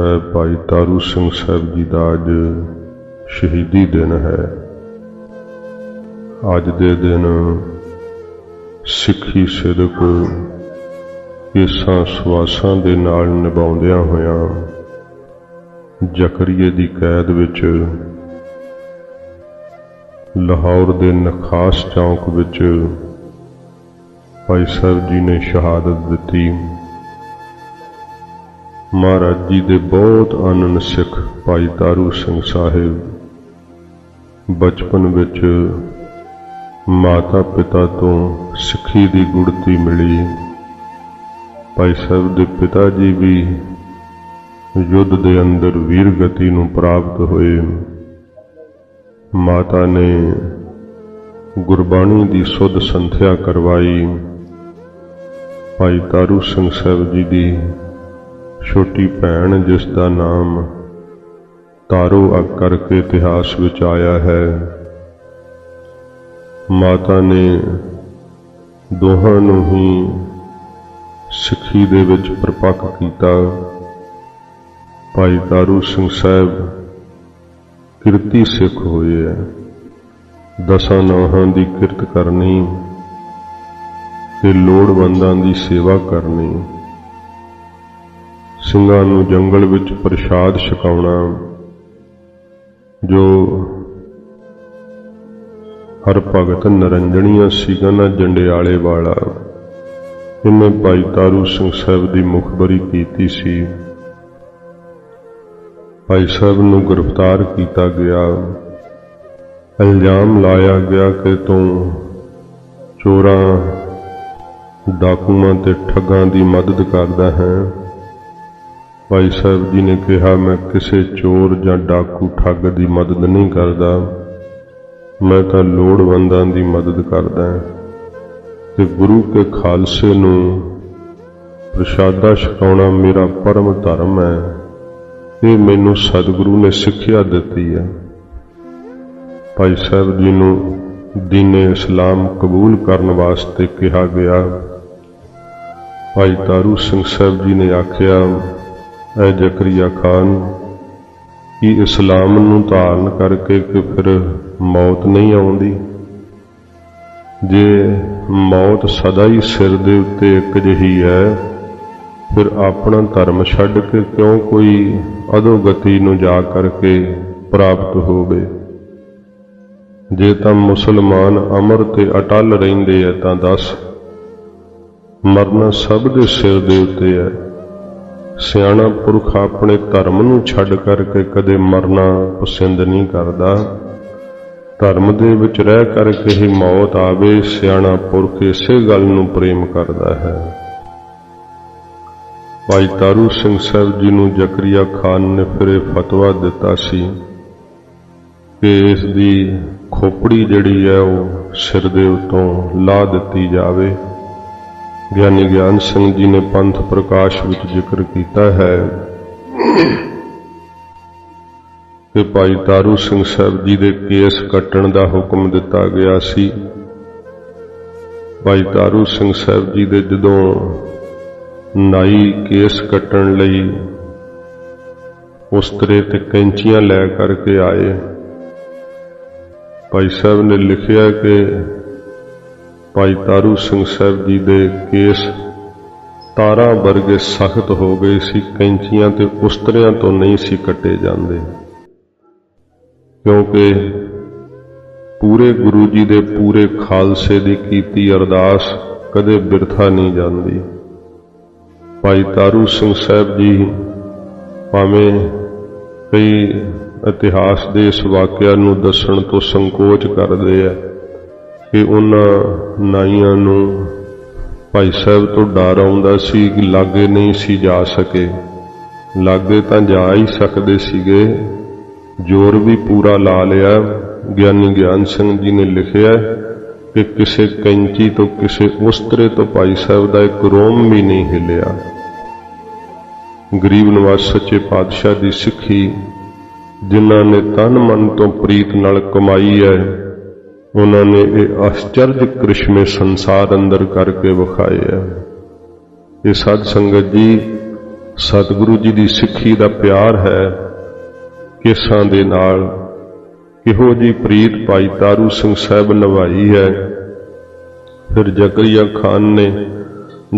ਹੈ ਭਾਈ ਤਾਰੂ ਸਿੰਘ ਸਾਹਿਬ ਜੀ ਦਾ ਅੱਜ ਸ਼ਹੀਦੀ ਦਿਨ ਹੈ। ਅੱਜ ਦੇ ਦਿਨ ਸਿੱਖੀ ਸਿਦਕ ਕੇਸਾਂ ਸਵਾਸਾਂ ਦੇ ਨਾਲ ਨਿਭਾਉਂਦਿਆਂ ਹੋਇਆਂ ਜ਼ਕਰੀਏ ਦੀ ਕੈਦ ਵਿੱਚ ਲਾਹੌਰ ਦੇ ਨਖਾਸ ਚੌਂਕ ਵਿੱਚ ਭਾਈ ਸਾਹਿਬ ਜੀ ਨੇ ਸ਼ਹਾਦਤ ਦਿੱਤੀ। ਮਹਾਰਾਜ ਜੀ ਦੇ ਬਹੁਤ ਆਨੰਦ ਸਿੱਖ ਭਾਈ ਤਾਰੂ ਸਿੰਘ ਸਾਹਿਬ। ਬਚਪਨ ਵਿੱਚ ਮਾਤਾ ਪਿਤਾ ਤੋਂ ਸਿੱਖੀ ਦੀ ਗੁੜਤੀ ਮਿਲੀ। ਭਾਈ ਸਾਹਿਬ ਦੇ ਪਿਤਾ ਜੀ ਵੀ ਯੁੱਧ ਦੇ ਅੰਦਰ ਵੀਰ ਗਤੀ ਨੂੰ ਪ੍ਰਾਪਤ ਹੋਏ। ਮਾਤਾ ਨੇ ਗੁਰਬਾਣੀ ਦੀ ਸੁੱਧ ਸੰਥਿਆ ਕਰਵਾਈ। ਭਾਈ ਤਾਰੂ ਸਿੰਘ ਸਾਹਿਬ ਜੀ ਦੀ ਛੋਟੀ ਭੈਣ ਜਿਸ ਦਾ ਨਾਮ ਤਾਰੋ ਅਕ ਕਰਕੇ ਇਤਿਹਾਸ ਵਿੱਚ ਆਇਆ ਹੈ। ਮਾਤਾ ਨੇ ਦੋਹਾਂ ਨੂੰ ਹੀ ਸਿੱਖੀ ਦੇ ਵਿੱਚ ਪ੍ਰਪੱਕ ਕੀਤਾ। ਭਾਈ ਤਾਰੂ ਸਿੰਘ ਸਾਹਿਬ ਕਿਰਤੀ ਸਿੱਖ ਹੋਏ ਹੈ ਦਸਾਂ ਨੌਹਾਂ ਦੀ ਕਿਰਤ ਕਰਨੀ ਤੇ ਲੋੜਵੰਦਾਂ ਦੀ ਸੇਵਾ ਕਰਨੀ। ਸਿੰਘਾਂ ਨੂੰ ਜੰਗਲ ਵਿੱਚ ਪ੍ਰਸ਼ਾਦ ਛਕਾਉਣਾ, ਜੋ ਹਰ ਭਗਤ ਨਰੰਜਣੀਆਂ ਸੀਗਾਂ ਨਾ ਜੰਡਿਆਲੇ ਵਾਲਾ। ਇਹਨੇ ਭਾਈ ਤਾਰੂ ਸਿੰਘ ਸਾਹਿਬ ਦੀ ਮੁਖਬਰੀ ਕੀਤੀ ਸੀ। ਭਾਈ ਸਾਹਿਬ ਨੂੰ ਗ੍ਰਿਫਤਾਰ ਕੀਤਾ ਗਿਆ। ਇਲਜ਼ਾਮ ਲਾਇਆ ਗਿਆ ਕਿ ਤੂੰ ਚੋਰਾਂ, ਡਾਕੂਆਂ ਤੇ ਠੱਗਾਂ ਦੀ ਮਦਦ ਕਰਦਾ ਹੈ। ਭਾਈ ਸਾਹਿਬ ਜੀ ਨੇ ਕਿਹਾ, ਮੈਂ ਕਿਸੇ ਚੋਰ ਜਾਂ ਡਾਕੂ ਠੱਗ ਦੀ ਮਦਦ ਨਹੀਂ ਕਰਦਾ। ਮੈਂ ਤਾਂ ਲੋੜਵੰਦਾਂ ਦੀ ਮਦਦ ਕਰਦਾ ਤੇ ਗੁਰੂ ਕੇ ਖਾਲਸੇ ਨੂੰ ਪ੍ਰਸ਼ਾਦਾ ਛਕਾਉਣਾ ਮੇਰਾ ਪਰਮ ਧਰਮ ਹੈ। ਇਹ ਮੈਨੂੰ ਸਤਿਗੁਰੂ ਨੇ ਸਿੱਖਿਆ ਦਿੱਤੀ ਹੈ। ਭਾਈ ਸਾਹਿਬ ਜੀ ਨੂੰ ਦੀਨੇ ਇਸਲਾਮ ਕਬੂਲ ਕਰਨ ਵਾਸਤੇ ਕਿਹਾ ਗਿਆ। ਭਾਈ ਤਾਰੂ ਸਿੰਘ ਸਾਹਿਬ ਜੀ ਨੇ ਆਖਿਆ ਐ ਜ਼ਕਰੀਆ ਖਾਨ, ਕਿ ਇਸਲਾਮ ਨੂੰ ਧਾਰਨ ਕਰਕੇ ਕਿ ਫਿਰ ਮੌਤ ਨਹੀਂ ਆਉਂਦੀ? ਜੇ ਮੌਤ ਸਦਾ ਹੀ ਸਿਰ ਦੇ ਉੱਤੇ ਇੱਕ ਜਿਹੀ ਹੈ, ਫਿਰ ਆਪਣਾ ਧਰਮ ਛੱਡ ਕੇ ਕਿਉਂ ਕੋਈ ਅਧੋਗਤੀ ਨੂੰ ਜਾ ਕਰਕੇ ਪ੍ਰਾਪਤ ਹੋਵੇ? ਜੇ ਤਾਂ ਮੁਸਲਮਾਨ ਅਮਰ ਤੇ ਅਟਲ ਰਹਿੰਦੇ ਆ ਤਾਂ ਦੱਸ, ਮਰਨਾ ਸਭ ਦੇ ਸਿਰ ਦੇ ਉੱਤੇ ਹੈ ਸਿਆਣਾ ਪੁਰਖ ਆਪਣੇ ਧਰਮ ਨੂੰ ਛੱਡ ਕਰਕੇ ਕਦੇ ਮਰਨਾ ਪਸੰਦ ਨਹੀਂ ਕਰਦਾ। ਧਰਮ ਦੇ ਵਿੱਚ ਰਹਿ ਕਰਕੇ ਹੀ ਮੌਤ ਆਵੇ, ਸਿਆਣਾ ਪੁਰਖ ਇਸੇ ਗੱਲ ਨੂੰ ਪ੍ਰੇਮ ਕਰਦਾ ਹੈ। ਭਾਈ ਤਾਰੂ ਸਿੰਘ ਸਾਹਿਬ ਜੀ ਨੂੰ ਜ਼ਕਰੀਆ ਖਾਨ ਨੇ ਫਿਰ ਫਤਵਾ ਦਿੱਤਾ ਸੀ ਕਿ ਇਸ ਦੀ ਖੋਪੜੀ ਜਿਹੜੀ ਹੈ ਉਹ ਸਿਰ ਦੇ ਉਤੋਂ ਲਾ ਦਿੱਤੀ ਜਾਵੇ। ਗਿਆਨੀ ਗਿਆਨ ਸਿੰਘ ਜੀ ਨੇ ਪੰਥ ਪ੍ਰਕਾਸ਼ ਵਿੱਚ ਜ਼ਿਕਰ ਕੀਤਾ ਹੈ। ਕਿ ਭਾਈ ਤਾਰੂ ਸਿੰਘ ਸਾਹਿਬ ਜੀ ਦੇ ਕੇਸ ਕੱਟਣ ਦਾ ਹੁਕਮ ਦਿੱਤਾ ਗਿਆ ਸੀ। ਭਾਈ ਤਾਰੂ ਸਿੰਘ ਸਾਹਿਬ ਜੀ ਦੇ ਜਦੋਂ ਨਾਈ ਕੇਸ ਕੱਟਣ ਲਈ ਉਸਤਰੇ ਤੇ ਕੈਂਚੀਆਂ ਲੈ ਕਰਕੇ ਆਏ, ਭਾਈ ਸਾਹਿਬ ਨੇ ਲਿਖਿਆ ਕਿ ਭਾਈ ਤਾਰੂ ਸਿੰਘ ਸਾਹਿਬ ਜੀ ਦੇ ਕੇਸ ਤਾਰਾਂ ਵਰਗੇ ਸਖਤ ਹੋ ਗਏ ਸੀ, ਕੈਂਚੀਆਂ ਤੇ ਉਸਤਰਿਆਂ ਤੋਂ ਨਹੀਂ ਸੀ ਕੱਟੇ ਜਾਂਦੇ। ਕਿਉਂਕਿ ਪੂਰੇ ਗੁਰੂ ਜੀ ਦੇ ਪੂਰੇ ਖਾਲਸੇ ਦੀ ਕੀਤੀ ਅਰਦਾਸ ਕਦੇ ਬਿਰਥਾ ਨਹੀਂ ਜਾਂਦੀ। ਭਾਈ ਤਾਰੂ ਸਿੰਘ ਸਾਹਿਬ ਜੀ ਭਾਵੇਂ ਕਈ ਇਤਿਹਾਸ ਦੇ ਇਸ ਵਾਕਿਆ ਨੂੰ ਦੱਸਣ ਤੋਂ ਸੰਕੋਚ ਕਰਦੇ ਆ ਕਿ ਉਹਨਾਂ ਨਾਈਆਂ ਨੂੰ ਭਾਈ ਸਾਹਿਬ ਤੋਂ ਡਰ ਆਉਂਦਾ ਸੀ ਕਿ ਲਾਗੇ ਨਹੀਂ ਸੀ ਜਾ ਸਕੇ। ਲਾਗੇ ਤਾਂ ਜਾ ਹੀ ਸਕਦੇ ਸੀਗੇ। ਜ਼ੋਰ ਵੀ ਪੂਰਾ ਲਾ ਲਿਆ। ਗਿਆਨੀ ਗਿਆਨ ਸਿੰਘ ਜੀ ਨੇ ਲਿਖਿਆ ਕਿ ਕਿਸੇ ਕੈਂਚੀ ਤੋਂ ਕਿਸੇ ਉਸਤਰੇ ਤੋਂ ਭਾਈ ਸਾਹਿਬ ਦਾ ਇੱਕ ਰੋਮ ਵੀ ਨਹੀਂ ਹਿੱਲਿਆ। ਗਰੀਬ ਨਿਵਾਸ ਸੱਚੇ ਪਾਤਸ਼ਾਹ ਦੀ ਸਿੱਖੀ, ਜਿਨ੍ਹਾਂ ਨੇ ਤਨ ਮਨ ਤੋਂ ਪ੍ਰੀਤ ਨਾਲ ਕਮਾਈ ਹੈ ਉਹਨਾਂ ਨੇ ਇਹ ਆਸ਼ਚਰਜ ਕ੍ਰਿਸ਼ਮੇ ਸੰਸਾਰ ਅੰਦਰ ਕਰਕੇ ਵਿਖਾਏ ਹੈ ਇਹ ਸਾਧ ਸੰਗਤ ਜੀ, ਸਤਿਗੁਰੂ ਜੀ ਦੀ ਸਿੱਖੀ ਦਾ ਪਿਆਰ ਹੈ। ਕੇਸਾਂ ਦੇ ਨਾਲ ਕਿਹੋ ਜੀ ਪ੍ਰੀਤ ਭਾਈ ਤਾਰੂ ਸਿੰਘ ਸਾਹਿਬ ਨਿਭਾਈ ਹੈ। ਫਿਰ ਜ਼ਕਰੀਆ ਖਾਨ ਨੇ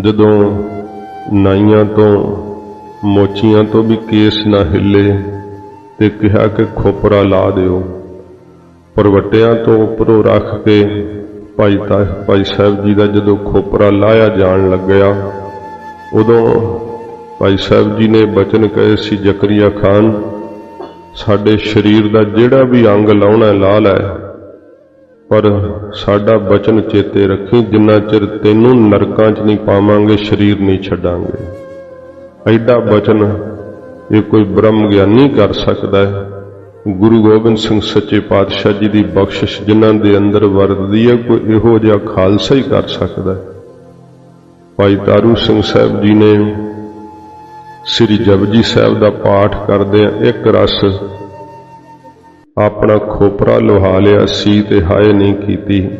ਜਦੋਂ ਨਾਈਆਂ ਤੋਂ ਮੋਚੀਆਂ ਤੋਂ ਵੀ ਕੇਸ ਨਾ ਹਿੱਲੇ ਤੇ ਕਿਹਾ ਕਿ ਖੋਪਰਾ ਲਾ ਦਿਓ। ਪਰਵਟਿਆਂ ਤੋਂ ਉੱਪਰੋਂ ਰੱਖ ਕੇ ਭਾਈ ਤਾ, ਭਾਈ ਸਾਹਿਬ ਜੀ ਦਾ ਜਦੋਂ ਖੋਪਰਾ ਲਾਇਆ ਜਾਣ ਲੱਗਿਆ, ਉਦੋਂ ਭਾਈ ਸਾਹਿਬ ਜੀ ਨੇ ਬਚਨ ਕਹੇ ਸੀ, ਜ਼ਕਰੀਆ ਖਾਨ, ਸਾਡੇ ਸਰੀਰ ਦਾ ਜਿਹੜਾ ਵੀ ਅੰਗ ਲਾਉਣਾ ਲਾ ਲੈ। ਪਰ ਸਾਡਾ ਬਚਨ ਚੇਤੇ ਰੱਖੀ, ਜਿੰਨਾ ਚਿਰ ਤੈਨੂੰ ਨਰਕਾਂ 'ਚ ਨਹੀਂ ਪਾਵਾਂਗੇ, ਸਰੀਰ ਨਹੀਂ ਛੱਡਾਂਗੇ। ਐਡਾ ਬਚਨ ਇਹ ਕੋਈ ਬ੍ਰਹਮ ਗਿਆਨੀ ਕਰ ਸਕਦਾ ਹੈ। ਗੁਰੂ ਗੋਬਿੰਦ ਸਿੰਘ ਸੱਚੇ ਪਾਤਸ਼ਾਹ ਜੀ ਦੀ ਬਖਸ਼ਿਸ਼ ਜਿਨ੍ਹਾਂ ਦੇ ਅੰਦਰ ਵਰਤਦੀ ਹੈ, ਕੋਈ ਇਹੋ ਜਿਹਾ ਖਾਲਸਾ ਹੀ ਕਰ ਸਕਦਾ ਹੈ। ਭਾਈ ਤਾਰੂ ਸਿੰਘ ਸਾਹਿਬ ਜੀ ਨੇ ਸ੍ਰੀ ਜਪਜੀ ਸਾਹਿਬ ਦਾ ਪਾਠ ਕਰਦੇ ਇੱਕ ਰਸ ਆਪਣਾ ਖੋਪਰਾ ਲੋਹਾ ਲਿਆ ਸੀ ਤੇ ਹਾਏ ਨਹੀਂ ਕੀਤੀ।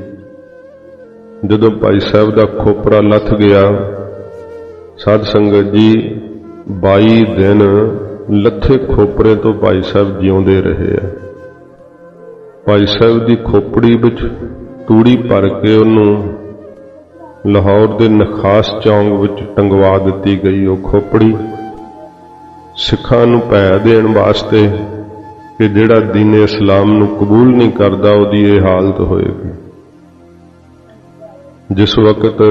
ਜਦੋਂ ਭਾਈ ਸਾਹਿਬ ਦਾ ਖੋਪਰਾ ਲੱਥ ਗਿਆ, ਸਾਧ ਸੰਗਤ ਜੀ 22 ਦਿਨ ਲੱਥੇ ਖੋਪਰੇ ਤੋਂ ਭਾਈ ਸਾਹਿਬ ਜਿਉਂਦੇ ਰਹੇ ਆ। ਭਾਈ ਸਾਹਿਬ ਦੀ ਖੋਪੜੀ ਵਿੱਚ ਤੂੜੀ ਭਰ ਕੇ ਉਹਨੂੰ ਲਾਹੌਰ ਦੇ ਨਖਾਸ ਚੌਂਗ ਵਿੱਚ ਟੰਗਵਾ ਦਿੱਤੀ ਗਈ ਉਹ ਖੋਪੜੀ। ਸਿੱਖਾਂ ਨੂੰ ਭੈ ਦੇਣ ਵਾਸਤੇ ਕਿ ਜਿਹੜਾ ਦੀਨ ਇਸਲਾਮ ਨੂੰ ਕਬੂਲ ਨਹੀਂ ਕਰਦਾ, ਉਹਦੀ ਇਹ ਹਾਲਤ ਹੋਏਗੀ। ਜਿਸ ਵਕਤ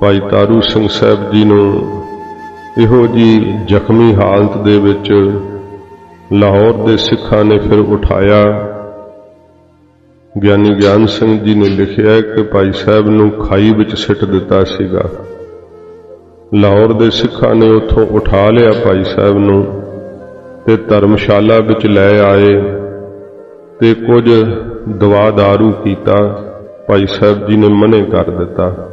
ਭਾਈ ਤਾਰੂ ਸਿੰਘ ਸਾਹਿਬ ਜੀ ਨੂੰ ਇਹੋ ਜੀ ਜ਼ਖਮੀ ਹਾਲਤ ਦੇ ਵਿੱਚ ਲਾਹੌਰ ਦੇ ਸਿੱਖਾਂ ਨੇ ਫਿਰ ਉਠਾਇਆ। ਗਿਆਨੀ ਗਿਆਨ ਸਿੰਘ ਜੀ ਨੇ ਲਿਖਿਆ ਕਿ ਭਾਈ ਸਾਹਿਬ ਨੂੰ ਖਾਈ ਵਿੱਚ ਸਿੱਟ ਦਿੱਤਾ ਸੀਗਾ। ਲਾਹੌਰ ਦੇ ਸਿੱਖਾਂ ਨੇ ਉੱਥੋਂ ਉਠਾ ਲਿਆ ਭਾਈ ਸਾਹਿਬ ਨੂੰ ਤੇ ਧਰਮਸ਼ਾਲਾ ਵਿੱਚ ਲੈ ਆਏ ਤੇ ਕੁਝ ਦਵਾ दारू ਕੀਤਾ ਭਾਈ ਸਾਹਿਬ ਜੀ ਨੇ ਮਨੇ ਕਰ ਦਿੱਤਾ।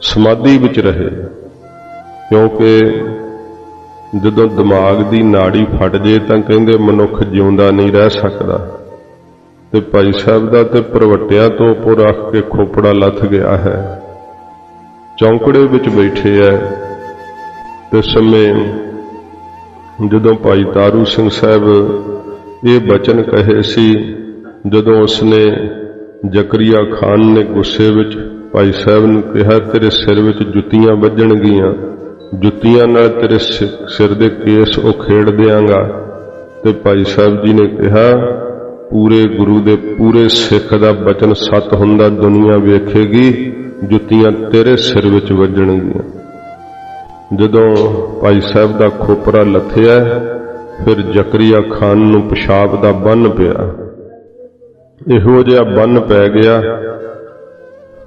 ਸਮਾਧੀ ਵਿੱਚ ਰਹੇ। ਕਿਉਂਕਿ ਜਦੋਂ ਦਿਮਾਗ ਦੀ ਨਾੜੀ ਫਟ ਜੇ ਤਾਂ ਕਹਿੰਦੇ ਮਨੁੱਖ ਜਿਉਂਦਾ ਨਹੀਂ ਰਹਿ ਸਕਦਾ। ਤੇ ਭਾਈ ਸਾਹਿਬ ਦਾ ਤੇ ਪ੍ਰਵਟਿਆਂ ਤੋਂ ਉੱਪਰ ਰੱਖ ਕੇ ਖੋਪੜਾ ਲੱਥ ਗਿਆ ਹੈ। ਚੌਂਕੜੇ ਵਿੱਚ ਬੈਠੇ ਐ। ਤੇ ਸਮੇਂ ਜਦੋਂ ਭਾਈ ਤਾਰੂ ਸਿੰਘ ਸਾਹਿਬ ਇਹ ਬਚਨ ਕਹੇ ਸੀ, ਜਦੋਂ ਉਸਨੇ ਜ਼ਕਰੀਆ ਖਾਨ ਨੇ ਗੁੱਸੇ ਵਿੱਚ ਭਾਈ ਸਾਹਿਬ ਨੂੰ ਕਿਹਾ, ਤੇਰੇ ਸਿਰ ਵਿੱਚ ਜੁੱਤੀਆਂ ਵੱਜਣਗੀਆਂ। ਜੁੱਤੀਆਂ ਨਾਲ ਤੇਰੇ ਸਿ- ਸਿਰ ਦੇ ਕੇਸ ਉਹ ਉਖੇੜ ਦਿਆਂਗਾ। ਤੇ ਭਾਈ ਸਾਹਿਬ ਜੀ ਨੇ ਕਿਹਾ, ਪੂਰੇ ਗੁਰੂ ਦੇ ਪੂਰੇ ਸਿੱਖ ਦਾ ਬਚਨ ਸੱਤ ਹੁੰਦਾ ਦੁਨੀਆ ਵੇਖੇਗੀ, ਜੁੱਤੀਆਂ ਤੇਰੇ ਸਿਰ ਵਿੱਚ ਵੱਜਣਗੀਆਂ। ਜਦੋਂ ਭਾਈ ਸਾਹਿਬ ਦਾ ਖੋਪਰਾ ਲੱਥਿਆ, ਫਿਰ ਜ਼ਕਰੀਆ ਖਾਨ ਨੂੰ ਪਿਸ਼ਾਬ ਦਾ ਬੰਨ ਪਿਆ। ਇਹੋ ਜਿਹਾ ਬੰਨ ਪੈ ਗਿਆ,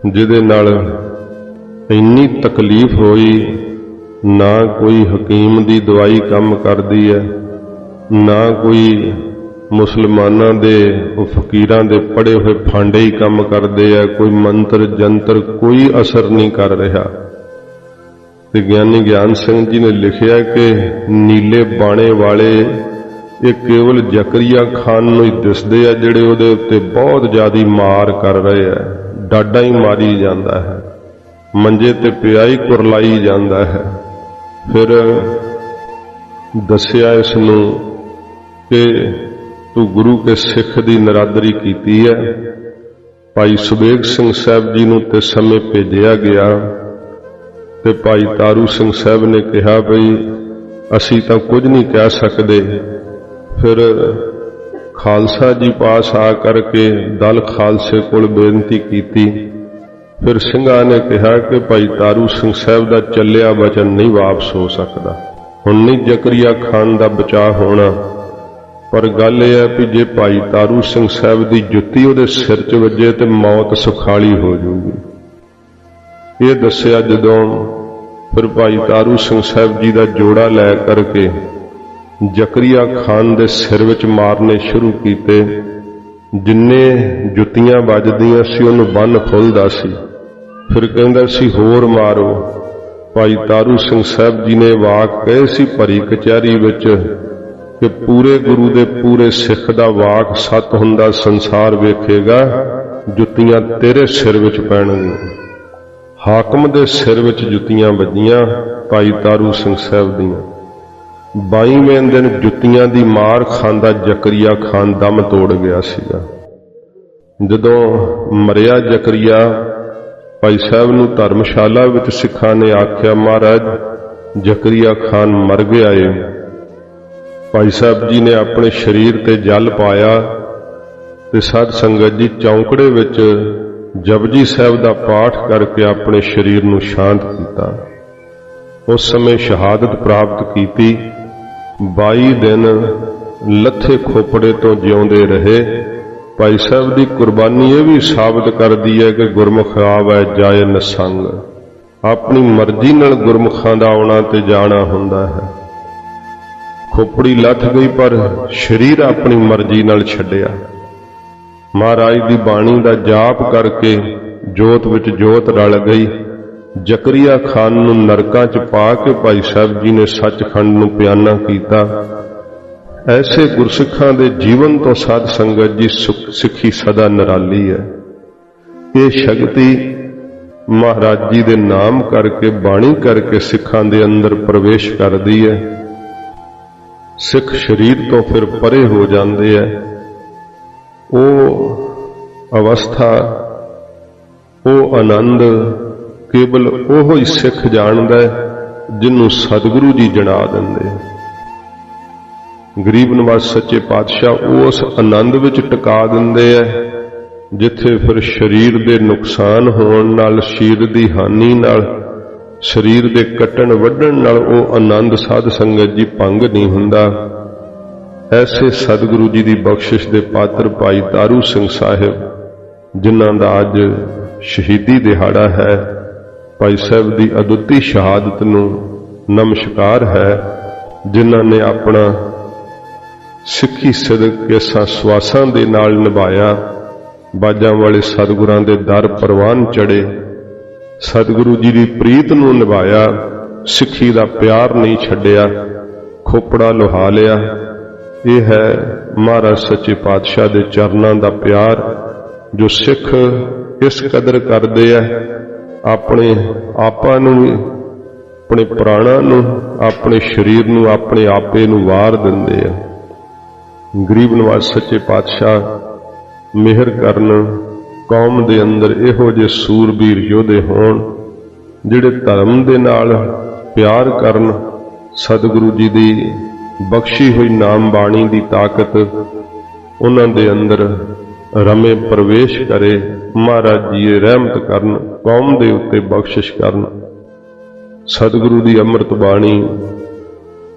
ਜਿਹਦੇ ਨਾਲ ਇੰਨੀ ਤਕਲੀਫ ਹੋਈ ਨਾ ਕੋਈ ਹਕੀਮ ਦੀ ਦਵਾਈ ਕੰਮ ਕਰਦੀ ਹੈ, ਨਾ ਕੋਈ ਮੁਸਲਮਾਨਾਂ ਦੇ ਉਹ ਫਕੀਰਾਂ ਦੇ ਪੜੇ ਹੋਏ ਫਾਂਡੇ ਹੀ ਕੰਮ ਕਰਦੇ ਆ, ਕੋਈ ਮੰਤਰ ਜੰਤਰ ਕੋਈ ਅਸਰ ਨਹੀਂ ਕਰ ਰਿਹਾ। ਤੇ ਗਿਆਨੀ ਗਿਆਨ ਸਿੰਘ ਜੀ ਨੇ ਲਿਖਿਆ ਕਿ ਨੀਲੇ ਬਾਣੇ ਵਾਲੇ ਇਹ ਕੇਵਲ ਜ਼ਕਰੀਆ ਖਾਨ ਨੂੰ ਹੀ ਦਿਸਦੇ ਆ, ਜਿਹੜੇ ਉਹਦੇ ਉੱਤੇ ਬਹੁਤ ਜ਼ਿਆਦੀ ਮਾਰ ਕਰ ਰਹੇ ਆ। ਡਾਡਾ ਹੀ ਮਾਰੀ ਜਾਂਦਾ ਹੈ, ਮੰਜੇ ਤੇ ਪਿਆ ਹੀ ਕੁਰਲਾਈ ਜਾਂਦਾ ਹੈ। ਫਿਰ ਦੱਸਿਆ ਇਸ ਨੂੰ ਕਿ ਤੂੰ ਗੁਰੂ ਕੇ ਸਿੱਖ ਦੀ ਨਰਾਦਰੀ ਕੀਤੀ ਹੈ। ਭਾਈ ਸੁਬੇਗ ਸਿੰਘ ਸਾਹਿਬ ਜੀ ਨੂੰ ਤੇ ਸਮੇਂ ਭੇਜਿਆ ਗਿਆ ਤੇ ਭਾਈ ਤਾਰੂ ਸਿੰਘ ਸਾਹਿਬ ਨੇ ਕਿਹਾ ਭਈ ਅਸੀਂ ਤਾਂ ਕੁਝ ਨਹੀਂ ਕਹਿ ਸਕਦੇ। ਫਿਰ ਖਾਲਸਾ ਜੀ ਪਾਸ ਆ ਕਰਕੇ ਦਲ ਖਾਲਸੇ ਕੋਲ ਬੇਨਤੀ ਕੀਤੀ ਫਿਰ ਸਿੰਘਾਂ ਨੇ ਕਿਹਾ ਕਿ ਭਾਈ ਤਾਰੂ ਸਿੰਘ ਸਾਹਿਬ ਦਾ ਚੱਲਿਆ ਵਚਨ ਨਹੀਂ ਵਾਪਸ ਹੋ ਸਕਦਾ। ਹੁਣ ਨਹੀਂ ਜ਼ਕਰੀਆ ਖਾਨ ਦਾ ਬਚਾਅ ਹੋਣਾ। ਪਰ ਗੱਲ ਇਹ ਹੈ ਕਿ ਜੇ ਭਾਈ ਤਾਰੂ ਸਿੰਘ ਸਾਹਿਬ ਦੀ ਜੁੱਤੀ ਉਹਦੇ ਸਿਰ 'ਚ ਵੱਜੇ ਤੇ ਮੌਤ ਸੁਖਾਲੀ ਹੋ ਜਾਊਗੀ। ਇਹ ਦੱਸਿਆ ਜਦੋਂ ਫਿਰ ਭਾਈ ਤਾਰੂ ਸਿੰਘ ਸਾਹਿਬ ਜੀ ਦਾ ਜੋੜਾ ਲੈ ਕਰਕੇ ਜ਼ਕਰੀਆ ਖਾਨ ਦੇ ਸਿਰ ਵਿੱਚ ਮਾਰਨੇ ਸ਼ੁਰੂ ਕੀਤੇ। ਜਿੰਨੇ ਜੁੱਤੀਆਂ ਵੱਜਦੀਆਂ ਸੀ, ਉਹਨੂੰ ਬੰਨ ਖੁੱਲਦਾ ਸੀ। ਫਿਰ ਕਹਿੰਦਾ ਸੀ, ਹੋਰ ਮਾਰੋ। ਭਾਈ ਤਾਰੂ ਸਿੰਘ ਸਾਹਿਬ ਜੀ ਨੇ ਵਾਕ ਕਹੇ ਸੀ ਭਰੀ ਕਚਹਿਰੀ ਵਿੱਚ ਕਿ ਪੂਰੇ ਗੁਰੂ ਦੇ ਪੂਰੇ ਸਿੱਖ ਦਾ ਵਾਕ ਸਤ ਹੁੰਦਾ ਸੰਸਾਰ ਵੇਖੇਗਾ, ਜੁੱਤੀਆਂ ਤੇਰੇ ਸਿਰ ਵਿੱਚ ਪੈਣਗੀਆਂ। ਹਾਕਮ ਦੇ ਸਿਰ ਵਿੱਚ ਜੁੱਤੀਆਂ ਵੱਜੀਆਂ ਭਾਈ ਤਾਰੂ ਸਿੰਘ ਸਾਹਿਬ ਦੀਆਂ। 22ਵੇਂ ਦਿਨ ਜੁੱਤੀਆਂ ਦੀ ਮਾਰ ਖਾਂਦਾ ਜ਼ਕਰੀਆ ਖਾਨ ਦਮ ਤੋੜ ਗਿਆ ਸੀਗਾ। ਜਦੋਂ ਮਰਿਆ ਜ਼ਕਰੀਆ, ਭਾਈ ਸਾਹਿਬ ਨੂੰ ਧਰਮਸ਼ਾਲਾ ਵਿੱਚ ਸਿੱਖਾਂ ਨੇ ਆਖਿਆ, ਮਹਾਰਾਜ, ਜ਼ਕਰੀਆ ਖਾਨ ਮਰ ਗਿਆ ਏ। ਭਾਈ ਸਾਹਿਬ ਜੀ ਨੇ ਆਪਣੇ ਸਰੀਰ ਤੇ ਜਲ ਪਾਇਆ ਤੇ ਸਾਧ ਸੰਗਤ ਜੀ ਚੌਂਕੜੇ ਵਿੱਚ ਜਪਜੀ ਸਾਹਿਬ ਦਾ ਪਾਠ ਕਰਕੇ ਆਪਣੇ ਸਰੀਰ ਨੂੰ ਸ਼ਾਂਤ ਕੀਤਾ। ਉਸ ਸਮੇਂ ਸ਼ਹਾਦਤ ਪ੍ਰਾਪਤ ਕੀਤੀ। 22 ਦਿਨ ਲੱਥੇ ਖੋਪੜੇ ਤੋਂ ਜਿਉਂਦੇ ਰਹੇ। ਭਾਈ ਸਾਹਿਬ ਦੀ ਕੁਰਬਾਨੀ ਇਹ ਵੀ ਸਾਬਤ ਕਰਦੀ ਹੈ ਕਿ ਗੁਰਮੁਖ ਆਵੈ ਜਾਏ ਨਸੰਗ। ਆਪਣੀ ਮਰਜ਼ੀ ਨਾਲ ਗੁਰਮੁਖਾਂ ਦਾ ਆਉਣਾ ਤੇ ਜਾਣਾ ਹੁੰਦਾ ਹੈ। ਖੋਪੜੀ ਲੱਥ ਗਈ ਪਰ ਸਰੀਰ ਆਪਣੀ ਮਰਜ਼ੀ ਨਾਲ ਛੱਡਿਆ। ਮਹਾਰਾਜ ਦੀ ਬਾਣੀ ਦਾ ਜਾਪ ਕਰਕੇ ਜੋਤ ਵਿੱਚ ਜੋਤ ਰਲ ਗਈ। ਜ਼ਕਰੀਆ ਖਾਨ ਨੂੰ ਨਰਕਾਂ 'ਚ ਪਾ ਕੇ ਭਾਈ ਸਾਹਿਬ ਜੀ ਨੇ ਸੱਚਖੰਡ ਨੂੰ ਪਿਆਨਾ ਕੀਤਾ। ਐਸੇ ਗੁਰਸਿੱਖਾਂ ਦੇ ਜੀਵਨ ਤੋਂ ਸਾਧ ਸੰਗਤ ਜੀ ਸੁਖ- ਸਿੱਖੀ ਸਦਾ ਨਿਰਾਲੀ ਹੈ। ਇਹ ਸ਼ਕਤੀ ਮਹਾਰਾਜ ਜੀ ਦੇ ਨਾਮ ਕਰਕੇ, ਬਾਣੀ ਕਰਕੇ ਸਿੱਖਾਂ ਦੇ ਅੰਦਰ ਪ੍ਰਵੇਸ਼ ਕਰਦੀ ਹੈ। ਸਿੱਖ ਸਰੀਰ ਤੋਂ ਫਿਰ ਪਰੇ ਹੋ ਜਾਂਦੇ ਹੈ। ਉਹ ਅਵਸਥਾ, ਉਹ ਆਨੰਦ ਕੇਵਲ ਉਹ ਹੀ ਸਿੱਖ ਜਾਣਦਾ ਹੈ ਜਿਹਨੂੰ ਸਤਿਗੁਰੂ ਜੀ ਜਣਾ ਦਿੰਦੇ ਗਰੀਬ ਨਿਵਾਸ ਸੱਚੇ ਪਾਤਸ਼ਾਹ ਉਸ ਆਨੰਦ ਵਿੱਚ ਟਿਕਾ ਦਿੰਦੇ ਆ, ਜਿੱਥੇ ਫਿਰ ਸਰੀਰ ਦੇ ਨੁਕਸਾਨ ਹੋਣ ਨਾਲ ਸਰੀਰ ਦੀ ਹਾਨੀ ਨਾਲ, ਸਰੀਰ ਦੇ ਕੱਟਣ ਵੱਢਣ ਨਾਲ ਉਹ ਆਨੰਦ ਸਾਧ ਸੰਗਤ ਜੀ ਭੰਗ ਨਹੀਂ ਹੁੰਦਾ। ਐਸੇ ਸਤਿਗੁਰੂ ਜੀ ਦੀ ਬਖਸ਼ਿਸ਼ ਦੇ ਪਾਤਰ ਭਾਈ ਤਾਰੂ ਸਿੰਘ ਸਾਹਿਬ, ਜਿਨ੍ਹਾਂ ਦਾ ਅੱਜ ਸ਼ਹੀਦੀ ਦਿਹਾੜਾ ਹੈ। ਭਾਈ ਸਾਹਿਬ ਦੀ ਅਦੁੱਤੀ ਸ਼ਹਾਦਤ ਨੂੰ ਨਮਸਕਾਰ ਹੈ, ਜਿਨ੍ਹਾਂ ਨੇ ਆਪਣਾ ਸਿੱਖੀ ਸਿਦਕ ਕੇ ਸਵਾਸਾਂ ਦੇ ਨਾਲ ਨਿਭਾਇਆ। ਬਾਜਾਂ ਵਾਲੇ ਸਤਿਗੁਰਾਂ ਦੇ ਦਰ ਪ੍ਰਵਾਨ ਚੜੇ ਸਤਿਗੁਰੂ ਜੀ ਦੀ ਪ੍ਰੀਤ ਨੂੰ ਨਿਭਾਇਆ। ਸਿੱਖੀ ਦਾ ਪਿਆਰ ਨਹੀਂ ਛੱਡਿਆ, ਖੋਪੜਾ ਲੁਹਾ ਲਿਆ। ਇਹ ਹੈ ਮਹਾਰਾਜ ਸੱਚੇ ਪਾਤਸ਼ਾਹ ਦੇ ਚਰਨਾਂ ਦਾ ਪਿਆਰ, ਜੋ ਸਿੱਖ ਇਸ ਕਦਰ ਕਰਦੇ ਆ। ਆਪਣੇ ਆਪਾਂ ਨੂੰ ਆਪਣੇ ਪ੍ਰਾਣਾਂ ਨੂੰ, ਆਪਣੇ ਸਰੀਰ ਨੂੰ, ਆਪਣੇ ਆਪੇ ਨੂੰ ਵਾਰ ਦਿੰਦੇ ਆ। ਗਰੀਬ ਨਵਾਜ਼ ਸੱਚੇ ਪਾਤਸ਼ਾਹ, ਮਿਹਰ ਕਰਨ, ਕੌਮ ਦੇ ਅੰਦਰ ਇਹੋ ਜਿਹੇ ਸੂਰਬੀਰ ਯੋਧੇ ਹੋਣ, ਜਿਹੜੇ ਧਰਮ ਦੇ ਨਾਲ ਪਿਆਰ ਕਰਨ, ਸਤਿਗੁਰੂ ਜੀ ਦੀ ਬਖਸ਼ੀ ਹੋਈ ਨਾਮ ਬਾਣੀ ਦੀ ਤਾਕਤ ਉਹਨਾਂ ਦੇ ਅੰਦਰ ਰਮੇ ਪ੍ਰਵੇਸ਼ ਕਰੇ ਮਹਾਰਾਜ ਜੀ ਰਹਿਮਤ ਕਰਨ ਕੌਮ ਦੇ ਉੱਤੇ ਬਖਸ਼ਿਸ਼ ਕਰਨ। ਸਤਿਗੁਰੂ ਦੀ ਅੰਮ੍ਰਿਤ ਬਾਣੀ